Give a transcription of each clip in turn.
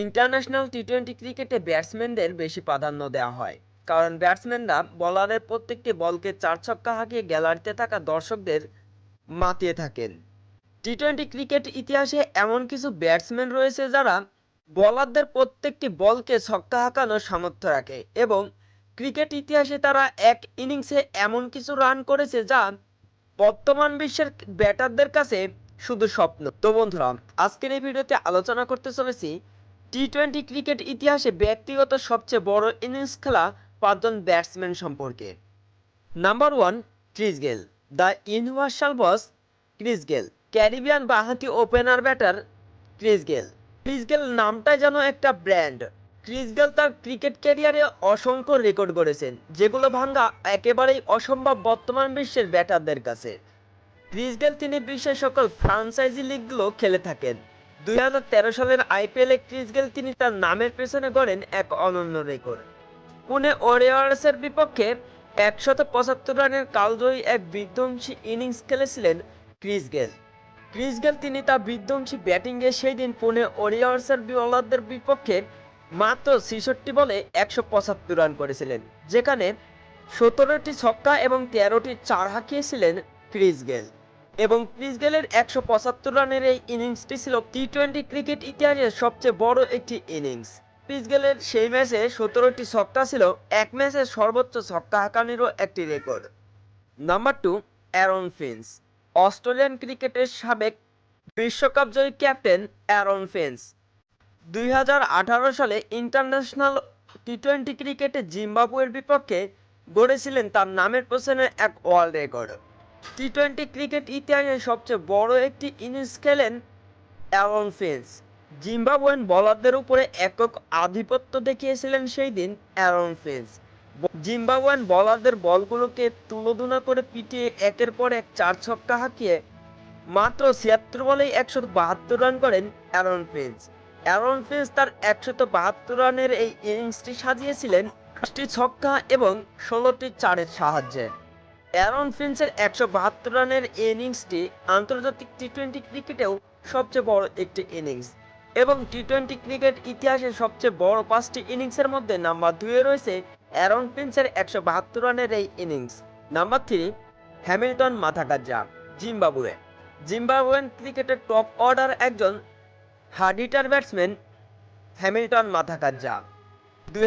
International T twenty ক্রিকেটে ব্যাটসম্যানদের বেশি প্রাধান্য দেওয়া হয়। কারণ ব্যাটসম্যানরা বলারের প্রত্যেকটি বলকে চার ছক্কা হাঁকিয়ে গ্যালারিতে থাকা দর্শকদের মাতিয়ে থাকেন। টি টোয়েন্টি ক্রিকেট ইতিহাসে এমন কিছু ব্যাটসম্যান রয়েছে যারা বলারদের প্রত্যেকটি বলকে ছক্কা হাঁকানোর সামর্থ্য রাখে এবং ক্রিকেট ইতিহাসে তারা এক ইনিংসে এমন কিছু রান করেছে যা বর্তমান বিশ্বের ব্যাটারদের কাছে শুধু স্বপ্ন। তো বন্ধুরা, আজকের এই ভিডিওতে আলোচনা করতে চলেছি টি টোয়েন্টি ক্রিকেট ইতিহাসে ব্যক্তিগত সবচেয়ে বড় ইনিংস খেলা পাঁচজন ব্যাটসম্যান সম্পর্কে। Number one Chris Gayle the universal boss Chris Gayle Caribbean বাহাতি opener batter Chris Gayle Chris Gayle নামটাই যেন একটা ব্র্যান্ড ক্রিস গেল তার ক্রিকেট ক্যারিয়ারে অসংখ্য রেকর্ড করেছেন যেগুলো ভাঙ্গা একেবারেই অসম্ভব বর্তমান বিশ্বের ব্যাটারদের কাছে। ক্রিস গেল তিনি বিশ্বের সকল ফ্রাঞ্চাইজি লিগগুলো খেলে থাকেন। দুই হাজার তেরো সালের আইপিএলে ক্রিস গেল, তিনি তার নামের পেছনে গড়েন এক অনন্য রেকর্ড। পুনে ওরিয়ার্সের বিপক্ষে একশত পঁচাত্তর রানের কালজয়ী এক বিধ্বংসী ইনিংস খেলেছিলেন ক্রিস গেল। ক্রিস গেল, তিনি তার বিধ্বংসী ব্যাটিংয়ে সেই দিন পুনে ওরিয়ার্সের বোলারদের বিপক্ষে মাত্র ছেষট্টি বলে একশো পঁচাত্তর রান করেছিলেন, যেখানে সতেরোটি ছক্কা এবং তেরোটি চার হাঁকিয়েছিলেন ক্রিস গেল। এবং ক্রিস গেলের একশো পঁচাত্তর রানের এই ইনিংসটি ছিল টি টোয়েন্টি ক্রিকেট ইতিহাসের সবচেয়ে বড় একটি ইনিংস। ক্রিস গেলের সেই ম্যাচে সতেরোটি ছক্কা ছিল, এক ম্যাচে সর্বোচ্চ ছক্কা হাঁকানিরও একটি record. Number two, Aaron Finch. Australian ক্রিকেটের সাবেক বিশ্বকাপ জয়ী ক্যাপ্টেন অ্যারন ফিন্স। দুই সালে ইন্টারন্যাশনাল টি টোয়েন্টি ক্রিকেটে জিম্বাবুয়ের বিপক্ষে গড়েছিলেন তার নামের পেছনে এক world record. T twenty cricket ইতিহাসে সবচেয়ে বড় একটি ইনিংস খেলেন অ্যারন ফিন্স জিম্বাবুয়েন বলারদের উপরে একক আধিপত্য দেখিয়েছিলেন সেই দিন অ্যারন ফিন্স জিম্বাবুয়ান বলারদের বলগুলোকে তুলোধুনা করে পিটিয়ে একের পর এক চার ছক্কা হাঁকিয়ে মাত্র ছিয়াত্তর বলেই একশো বাহাত্তর রান করেন অ্যারন ফিন্স অ্যারন ফিন্স তার একশত বাহাত্তর রানের এই ইনিংসটি সাজিয়েছিলেন পাঁচটি ছক্কা এবং ষোলোটি চারের সাহায্যে। অ্যারন ফিন্সের একশো বাহাত্তর রানের ইনিংসটি আন্তর্জাতিক টি টোয়েন্টি ক্রিকেটেও সবচেয়ে বড় একটি ইনিংস এবং টি টোয়েন্টি ক্রিকেট ইতিহাসে সবচেয়ে বড় পাঁচটি ইনিংসের মধ্যে নাম্বার দুয়ে রয়েছে অ্যারন ফিন্সের একশো বাহাত্তর রানের এই innings number three, Hamilton Masakadza, Zimbabwe. Zimbabwean ক্রিকেটের টপ অর্ডার একজন hard hitter batsman Hamilton Masakadza. দুই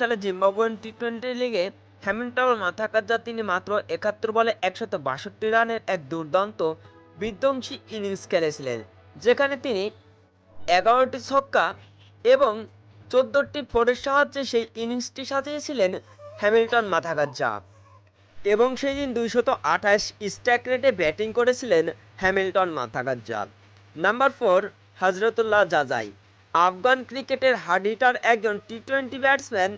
সালে জিম্বাবুয়েন টি টোয়েন্টি লিগে হ্যামিল্টন মাথাকাজ্জা তিনি মাত্র একাত্তর বলে একশত বাষট্টি রানের এক দুর্দান্ত বিধ্বংসী ইনিংস খেলেছিলেন, যেখানে তিনি এগারোটি ছক্কা এবং চোদ্দটি ফোরের সাহায্যে সেই ইনিংসটি সাজিয়েছিলেন হ্যামিল্টন মাথাকাজ্জা এবং সেই দিন দুইশত আঠাশ স্ট্রাইক রেটে ব্যাটিং করেছিলেন Hamilton Masakadza number four, Hazratullah Zazai. Afghan ক্রিকেটের হার্ড হিটার একজন টি টোয়েন্টি ব্যাটসম্যান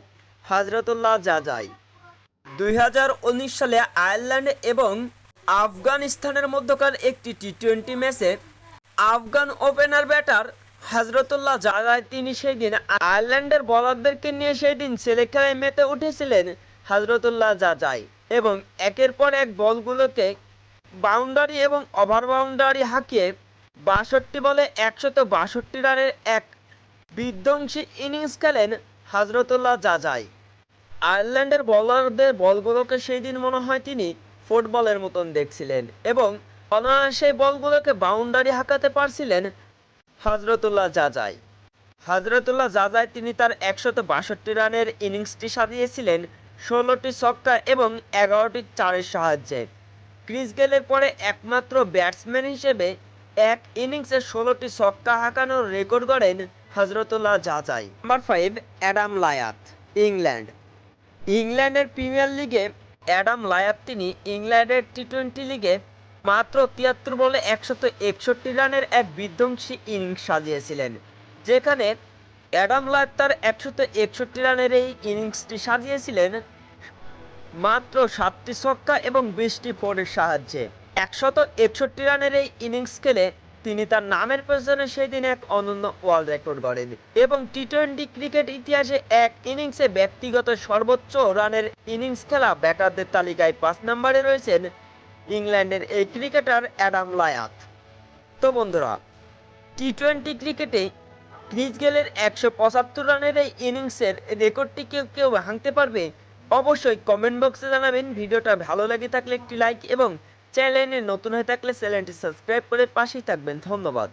হজরতুল্লাহ জাজাই। দুই হাজার উনিশ সালে আয়ারল্যান্ড এবং আফগানিস্তানের মধ্যকার একটি টি টোয়েন্টি ম্যাচে Afghan opener batter Hazratullah Zazai তিনি সেই দিন আয়ারল্যান্ডের বলারদেরকে নিয়ে সেই দিন ছেলে খেলায় মেতে উঠেছিলেন হজরতুল্লাহ জাজাই এবং একের পর এক বলগুলোকে বাউন্ডারি এবং ওভার বাউন্ডারি হাঁকিয়ে বাষট্টি বলে একশত বাষট্টি রানের এক বিধ্বংসী ইনিংস খেলেন হজরতুল্লাহ জাজাই আয়ারল্যান্ডের বলারদের বলগুলোকে সেই দিন মনে হয় তিনি ফুটবলের মতন দেখছিলেন এবং অনায়াসে বলগুলোকে বাউন্ডারি হাঁকাতে পারছিলেন হজরতুল্লাহ জাজাই। হজরতুল্লাহ জাজাই তিনি তার একশত বাষট্টি রানের ইনিংসটি সাজিয়েছিলেন, ষোলোটি ছক্কা এবং এগারোটি চারের সাহায্যে। ক্রিস গেলের পরে একমাত্র ব্যাটসম্যান হিসেবে এক ইনিংসে ষোলোটি ছক্কা হাঁকানোর রেকর্ড গড়েন Hazratullah Zazai. Number five Adam Lyth England ইংল্যান্ডের প্রিমিয়ার লিগে অ্যাডাম লায়াত তিনি ইংল্যান্ডের টি টোয়েন্টি লিগে মাত্র তিয়াত্তর বলে একশত একষট্টি রানের এক বিধ্বংসী ইনিংস সাজিয়েছিলেন, যেখানে অ্যাডাম লায়াত তার একশত একষট্টি রানের এই ইনিংসটি সাজিয়েছিলেন মাত্র সাতটি ছক্কা এবং বিশটি ফোরের সাহায্যে। একশত একষট্টি রানের এই ইনিংস খেলে তিনি তার নামের পেছনে সেদিন এক অনন্য ওয়ার্ল্ড রেকর্ড গড়েন এবং টি টোয়েন্টি ক্রিকেট ইতিহাসে এক ইনিংসে ব্যক্তিগত সর্বোচ্চ রানের ইনিংস খেলা ব্যাটারদের তালিকায় পাঁচ নম্বরে রয়েছেন ইংল্যান্ডের এই ক্রিকেটার অ্যাডাম লায়াত। তো বন্ধুরা টি টোয়েন্টি ক্রিকেটে ক্রিস গেলের একশো পঁচাত্তর রানের এই ইনিংসের রেকর্ডটি কেউ কেউ ভাঙতে পারবে? অবশ্যই কমেন্ট বক্সে জানাবেন। ভিডিওটা ভালো লাগে থাকলে একটি লাইক এবং চ্যানেলে নতুন হয়ে থাকলে চ্যানেলটি সাবস্ক্রাইব করে পাশেই থাকবেন। ধন্যবাদ।